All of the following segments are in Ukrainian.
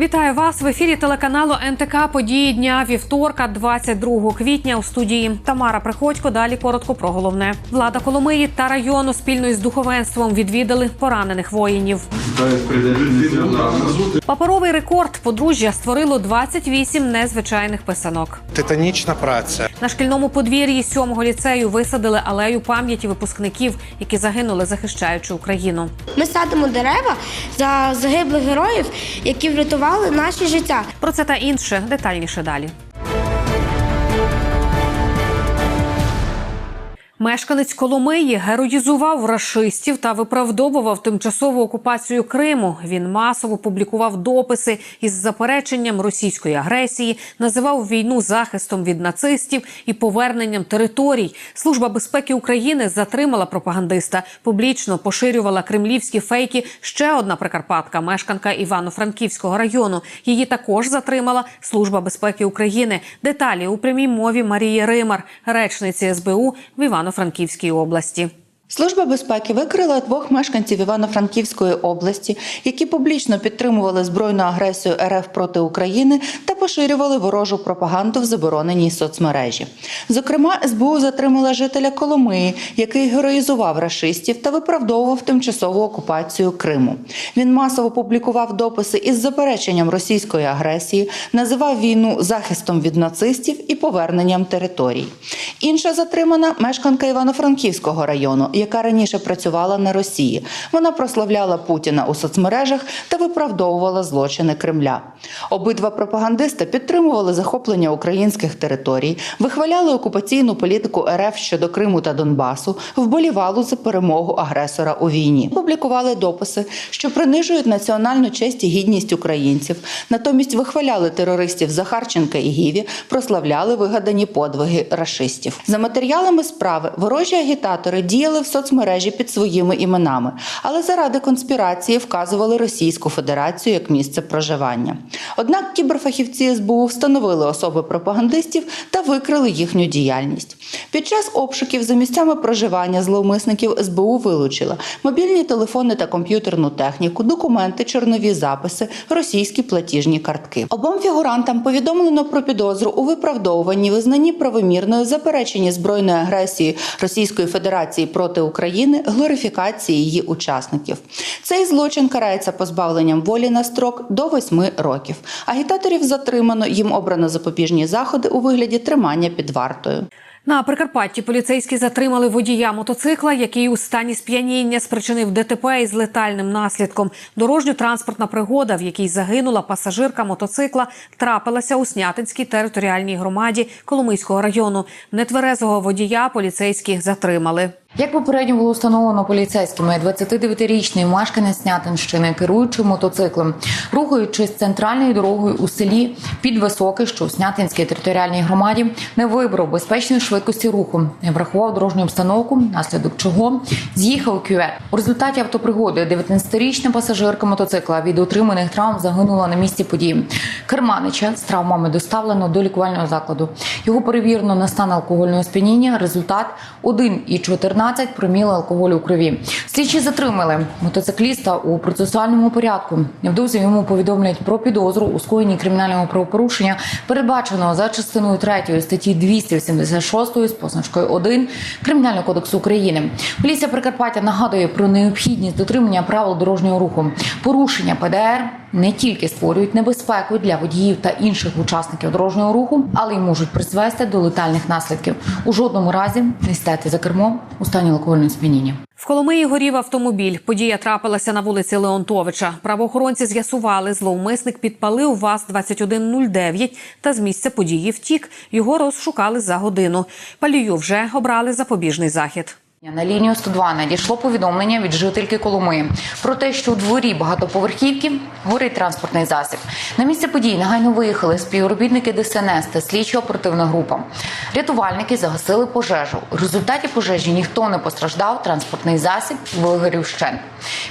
Вітаю вас в ефірі телеканалу НТК Події дня вівторка, 22 квітня. У студії Тамара Приходько. Далі коротко про головне. Влада Коломиї та району спільно із духовенством відвідали поранених воїнів. Паперовий рекорд подружжя створило 28 незвичайних писанок. Титанічна праця. На шкільному подвір'ї сьомого ліцею висадили алею пам'яті випускників, які загинули, захищаючи Україну. Ми садимо дерева за загиблих героїв, які врятували наші життя. Про це та інше детальніше далі. Мешканець Коломиї героїзував рашистів та виправдовував тимчасову окупацію Криму. Він масово публікував дописи із запереченням російської агресії, називав війну захистом від нацистів і поверненням територій. Служба безпеки України затримала пропагандиста, публічно поширювала кремлівські фейки. Ще одна прикарпатка, мешканка Івано-Франківського району. Її також затримала Служба безпеки України. Деталі у прямій мові Марії Римар, речниці СБУ в Івано-Франківській області. Служба безпеки викрила двох мешканців Івано-Франківської області, які публічно підтримували збройну агресію РФ проти України та поширювали ворожу пропаганду в забороненій соцмережі. Зокрема, СБУ затримала жителя Коломиї, який героїзував рашистів та виправдовував тимчасову окупацію Криму. Він масово публікував дописи із запереченням російської агресії, називав війну захистом від нацистів і поверненням територій. Інша затримана мешканка Івано-Франківського району, яка раніше працювала на Росії. Вона прославляла Путіна у соцмережах та виправдовувала злочини Кремля. Обидва пропагандисти підтримували захоплення українських територій, вихваляли окупаційну політику РФ щодо Криму та Донбасу, вболівали за перемогу агресора у війні. Публікували дописи, що принижують національну честь і гідність українців. Натомість вихваляли терористів Захарченка і Гіві, прославляли вигадані подвиги рашистів. За матеріалами справи ворожі агітатори діяли в соцмережі під своїми іменами, але заради конспірації вказували Російську Федерацію як місце проживання. Однак кіберфахівці СБУ встановили особи пропагандистів та викрили їхню діяльність. Під час обшуків за місцями проживання зловмисників СБУ вилучила мобільні телефони та комп'ютерну техніку, документи, чорнові записи, російські платіжні картки. Обом фігурантам повідомлено про підозру у виправдовуванні, визнанні правомірною, запереченні збройної агресії Російської Федерації проти України, глорифікації її учасників. Цей злочин карається позбавленням волі на строк до 8 років. Агітаторів затримано, їм обрано запобіжні заходи у вигляді тримання під вартою. На Прикарпатті поліцейські затримали водія мотоцикла, який у стані сп'яніння спричинив ДТП із летальним наслідком. Дорожньо-транспортна пригода, в якій загинула пасажирка мотоцикла, трапилася у Снятинській територіальній громаді Коломийського району. Нетверезого водія поліцейські затримали. Як попередньо було встановлено поліцейськими, 29-річний мешканець Снятинщини, керуючи мотоциклом, рухаючись центральною дорогою у селі під високе, що в Снятинській територіальній громаді, не вибрав безпечної швидкості руху, не врахував дорожню обстановку, наслідок чого з'їхав у кювет. У результаті автопригоди 19-річна пасажирка мотоцикла від отриманих травм загинула на місці події. Керманича з травмами доставлено до лікувального закладу. Його перевірено на стан алкогольного сп'яніння. Результат 1,14 проміли алкоголю у крові. Слідчі затримали мотоцикліста у процесуальному порядку. Невдовзі йому повідомлять про підозру у скоєнні кримінального правопорушення, передбаченого за частиною 3 статті 286 з позначкою 1 Кримінального кодексу України. Поліція Прикарпаття нагадує про необхідність дотримання правил дорожнього руху. Порушення ПДР не тільки створюють небезпеку для водіїв та інших учасників дорожнього руху, але й можуть призвести до летальних наслідків. У жодному разі не стати за кермо у стані алкогольного сп'яніння. В Коломиї горів автомобіль. Подія трапилася на вулиці Леонтовича. Правоохоронці з'ясували, зловмисник підпалив ВАЗ-2109 та з місця події втік. Його розшукали за годину. Палію вже обрали запобіжний захід. На лінію 102 надійшло повідомлення від жительки Коломиї про те, що у дворі багатоповерхівки горить транспортний засіб. На місце події негайно виїхали співробітники ДСНС та слідчо-оперативна група. Рятувальники загасили пожежу. У результаті пожежі ніхто не постраждав. Транспортний засіб вигорів ще.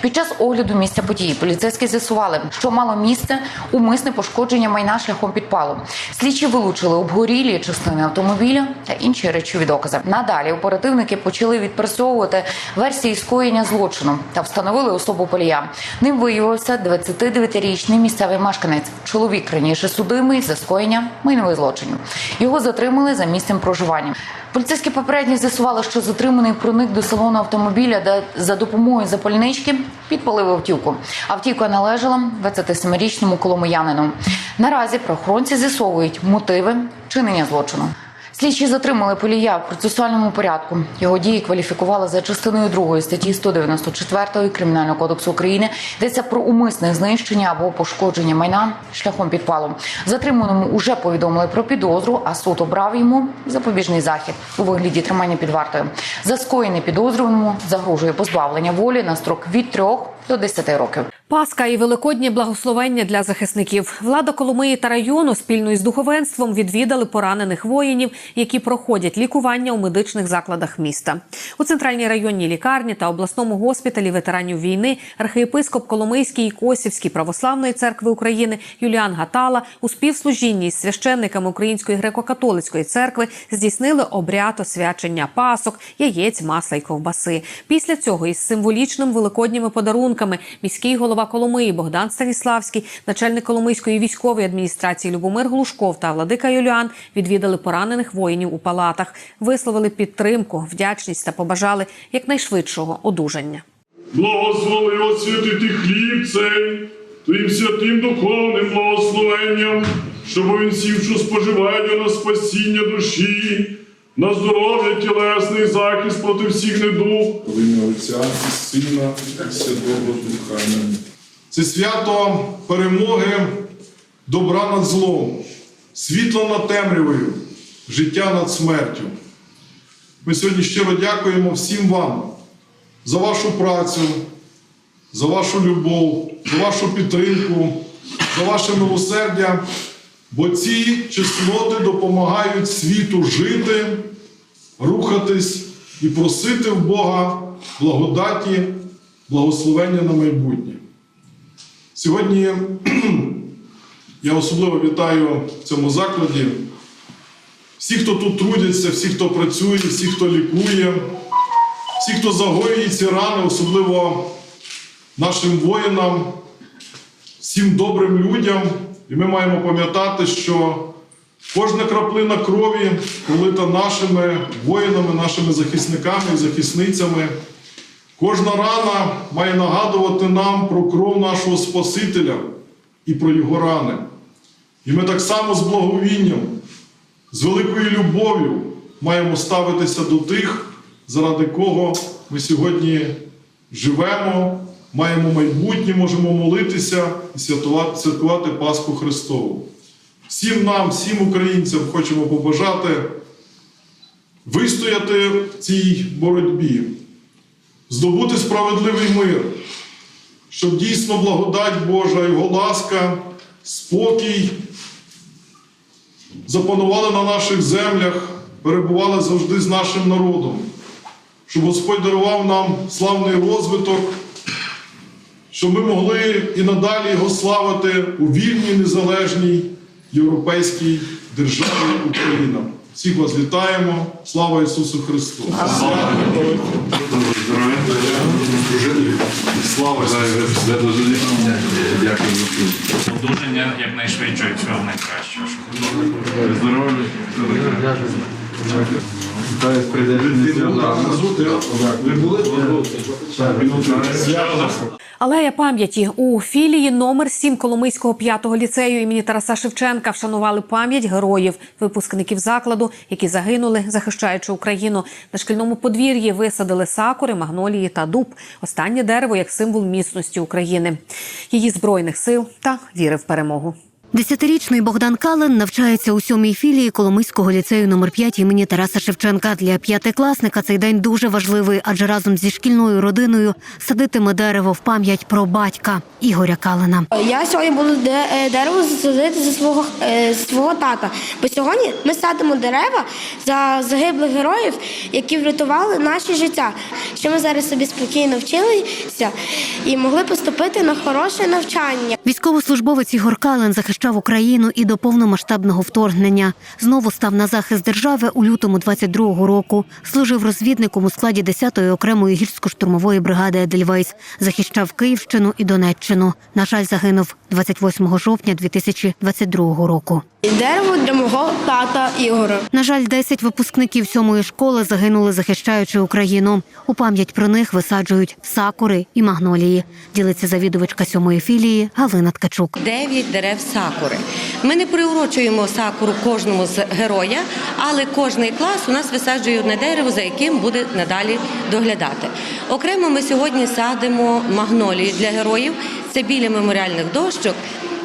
Під час огляду місця події поліцейські з'ясували, що мало місце умисне пошкодження майна шляхом підпалу. Слідчі вилучили обгорілі частини автомобіля та інші речові докази. Надалі оперативники почали відповідати відпрацьовувати версії скоєння злочину та встановили особу полія. Ним виявився 29-річний місцевий мешканець. Чоловік раніше судимий за скоєння майнових злочинів. Його затримали за місцем проживання. Поліцейські попередньо з'ясували, що затриманий проник до салону автомобіля, де за допомогою запальнички підпалив автівку. Автівка належала 27-річному коломиянину. Наразі правоохоронці з'ясовують мотиви чинення злочину. Слідчі затримали полія в процесуальному порядку. Його дії кваліфікували за частиною 2 статті 194 Кримінального кодексу України. Йдеться про умисне знищення або пошкодження майна шляхом підпалу. Затриманому уже повідомили про підозру, а суд обрав йому запобіжний захід у вигляді тримання під вартою. За скоєне підозрюваному загрожує позбавлення волі на строк від 3 до 10 років. Пасха і великоднє благословення для захисників. Влада Коломиї та району спільно із духовенством відвідали поранених воїнів, які проходять лікування у медичних закладах міста. У центральній районній лікарні та обласному госпіталі ветеранів війни архієпископ Коломийський і Косівський православної церкви України Юліан Гатала у співслужінні із священниками Української греко-католицької церкви здійснили обряд освячення пасок, яєць, масла й ковбаси. Після цього із символічним великодніми подарунками міський голова Коломиї Богдан Станіславський, начальник Коломийської військової адміністрації Любомир Глушков та владика Юліан відвідали поранених воїнів у палатах, висловили підтримку, вдячність та побажали якнайшвидшого одужання. Благослови освятити хліб цей Твоїм святим духовним благословенням, щоб він сів, що споживає на спасіння душі, на здоров'я тілесний захист проти всіх недуг. В ім'я Отця і Сина і Святого Духа. Це свято перемоги добра над злом, світла над темрявою, життя над смертю. Ми сьогодні щиро дякуємо всім вам за вашу працю, за вашу любов, за вашу підтримку, за ваше милосердя, бо ці чесноти допомагають світу жити, рухатись і просити в Бога благодаті, благословення на майбутнє. Сьогодні я особливо вітаю в цьому закладі всі, хто тут трудяться, всі, хто працює, всі, хто лікує, всі, хто загоює ці рани, особливо нашим воїнам, всім добрим людям. І ми маємо пам'ятати, що кожна краплина крові пролита нашими воїнами, нашими захисниками і захисницями. Кожна рана має нагадувати нам про кров нашого Спасителя і про його рани. І ми так само з благовінням, з великою любов'ю маємо ставитися до тих, заради кого ми сьогодні живемо, маємо майбутнє, можемо молитися і святкувати, Пасху Христову. Всім нам, всім українцям хочемо побажати вистояти в цій боротьбі, здобути справедливий мир, щоб дійсно благодать Божа, Його ласка, спокій запанували на наших землях, перебували завжди з нашим народом, щоб Господь дарував нам славний розвиток, щоб ми могли і надалі його славити у вільній, незалежній європейській державі Україна. Всіх вас вітаємо. Слава Ісусу Христу! Слава Дякую. Одужання якнайшвидше всього найкращого. Алея пам'яті у філії номер 7 Коломийського 5-го ліцею імені Тараса Шевченка вшанували пам'ять героїв, випускників закладу, які загинули, захищаючи Україну. На шкільному подвір'ї висадили сакури, магнолії та дуб. Останнє дерево як символ міцності України, її збройних сил та віри в перемогу. Десятирічний Богдан Калин навчається у сьомій філії Коломийського ліцею номер 5 імені Тараса Шевченка. Для п'ятикласника цей день дуже важливий, адже разом зі шкільною родиною садитиме дерево в пам'ять про батька Ігоря Калина. Я сьогодні буду е, дерево садити за свого, е, за свого тата. Бо сьогодні ми садимо дерева за загиблих героїв, які врятували наші життя. що ми зараз собі спокійно вчилися і могли поступити на хороше навчання. Військовослужбовець Ігор Кален захищав Україну і до повномасштабного вторгнення. Знову став на захист держави у лютому 22-го року. Служив розвідником у складі 10-ї окремої гірсько-штурмової бригади Едельвейс. Захищав Київщину і Донеччину. На жаль, загинув 28 жовтня 2022 року. І дерево для мого тата Ігора. На жаль, 10 випускників сьомої школи загинули, захищаючи Україну. У пам'ять про них висаджують сакури і магнолії. Ділиться завідувачка сьомої філії Галина Ткачук. Дев'ять дерев сакури. Ми не приурочуємо сакуру кожному з героя, але кожний клас у нас висаджує одне дерево, за яким буде надалі доглядати. Окремо ми сьогодні садимо магнолії для героїв. Це біля меморіальних дощок.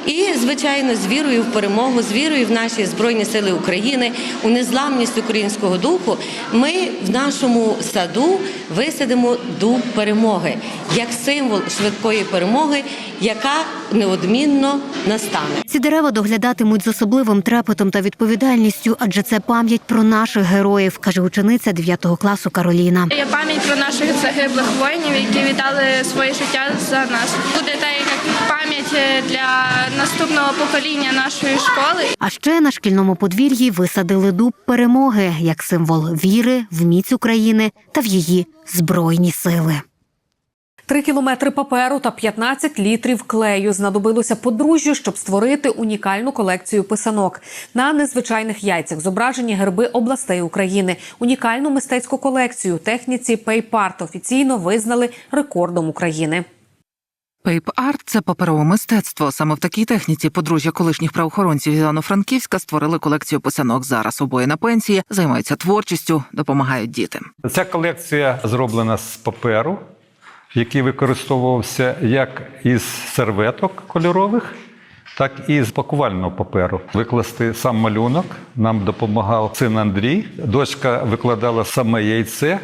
І, звичайно, з вірою в перемогу, з вірою в наші збройні сили України, у незламність українського духу, ми в нашому саду висадимо дуб перемоги як символ швидкої перемоги, яка неодмінно настане. Ці дерева доглядатимуть з особливим трепетом та відповідальністю, адже це пам'ять про наших героїв, каже учениця 9 класу Кароліна. Є пам'ять про наших загиблих воїнів, які віддали своє життя за нас. Буде та як пам'ять для наступного покоління нашої школи. А ще на шкільному подвір'ї висадили дуб перемоги як символ віри в міць України та в її збройні сили. Три кілометри паперу та 15 літрів клею знадобилося подружжю, щоб створити унікальну колекцію писанок. На незвичайних яйцях зображені герби областей України. Унікальну мистецьку колекцію техніці пейпарт офіційно визнали рекордом України. Пейп-арт – це паперове мистецтво. Саме в такій техніці подружжя колишніх правоохоронців Івано-Франківська створили колекцію писанок. Зараз обоє на пенсії, займаються творчістю, допомагають дітям. Ця колекція зроблена з паперу, який використовувався як із серветок кольорових, так і з пакувального паперу. Викласти сам малюнок нам допомагав син Андрій. Дочка викладала саме яйце,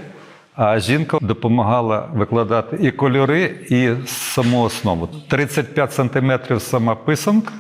а жінка допомагала викладати і кольори, і саму основу. 35 сантиметрів сама писанка.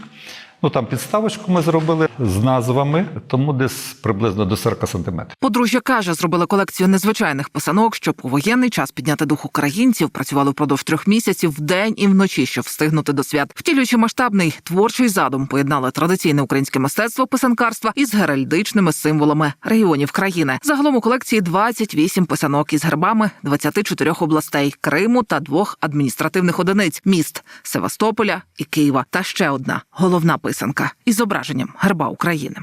Ну там підставочку ми зробили з назвами, тому десь приблизно до 40 сантиметрів. Подружжя каже, зробили колекцію незвичайних писанок, щоб у воєнний час підняти дух українців. Працювали впродовж трьох місяців вдень і вночі, щоб встигнути до свят. Втілюючи масштабний творчий задум, поєднали традиційне українське мистецтво писанкарства із геральдичними символами регіонів країни. Загалом у колекції 28 писанок із гербами 24 областей Криму та двох адміністративних одиниць міст Севастополя і Києва. Та ще одна головна писанка із зображенням герба України.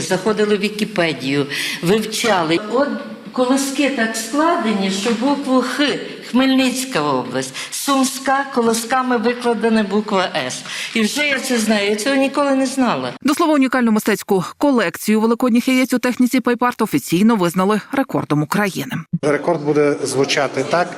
Заходили в Вікіпедію, вивчали. От колоски так складені, що букву Х Хмельницька область, Сумська колосками викладена буква С. І вже я це знаю. Я цього ніколи не знала. До слова, унікальну мистецьку колекцію великодніх яєць у техніці Пайпарт офіційно визнали рекордом України. Рекорд буде звучати так.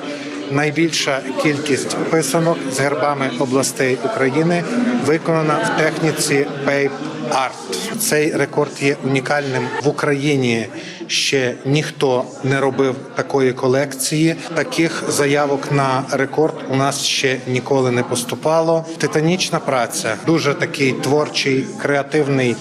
Найбільша кількість писанок з гербами областей України виконана в техніці Pape Art. Цей рекорд є унікальним в Україні. Ще ніхто не робив такої колекції. Таких заявок на рекорд у нас ще ніколи не поступало. Титанічна праця, дуже такий творчий, креативний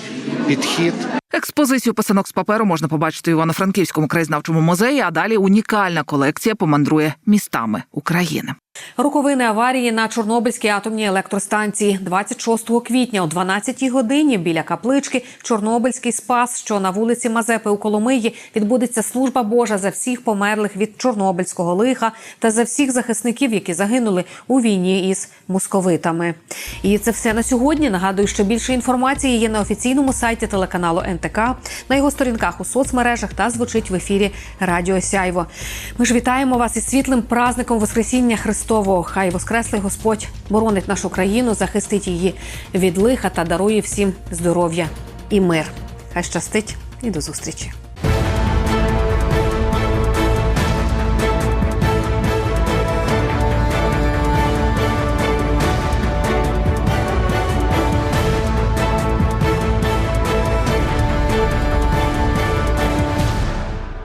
підхід. Експозицію писанок з паперу можна побачити в Івано-Франківському краєзнавчому музеї. А далі унікальна колекція помандрує містами України. Роковини аварії на Чорнобильській атомній електростанції 26 квітня о 12 годині біля каплички Чорнобильський спас, що на вулиці Мазепи у Коломиї відбудеться служба Божа за всіх померлих від Чорнобильського лиха та за всіх захисників, які загинули у війні із московитами. І це все на сьогодні. Нагадую, що більше інформації є на офіційному сайті телеканалу НТК, на його сторінках у соцмережах та звучить в ефірі Радіо Сяйво. Ми ж вітаємо вас із світлим праздником Воскресіння Христового. Хай Воскреслий Господь боронить нашу країну, захистить її від лиха та дарує всім здоров'я і мир. Хай щастить і до зустрічі.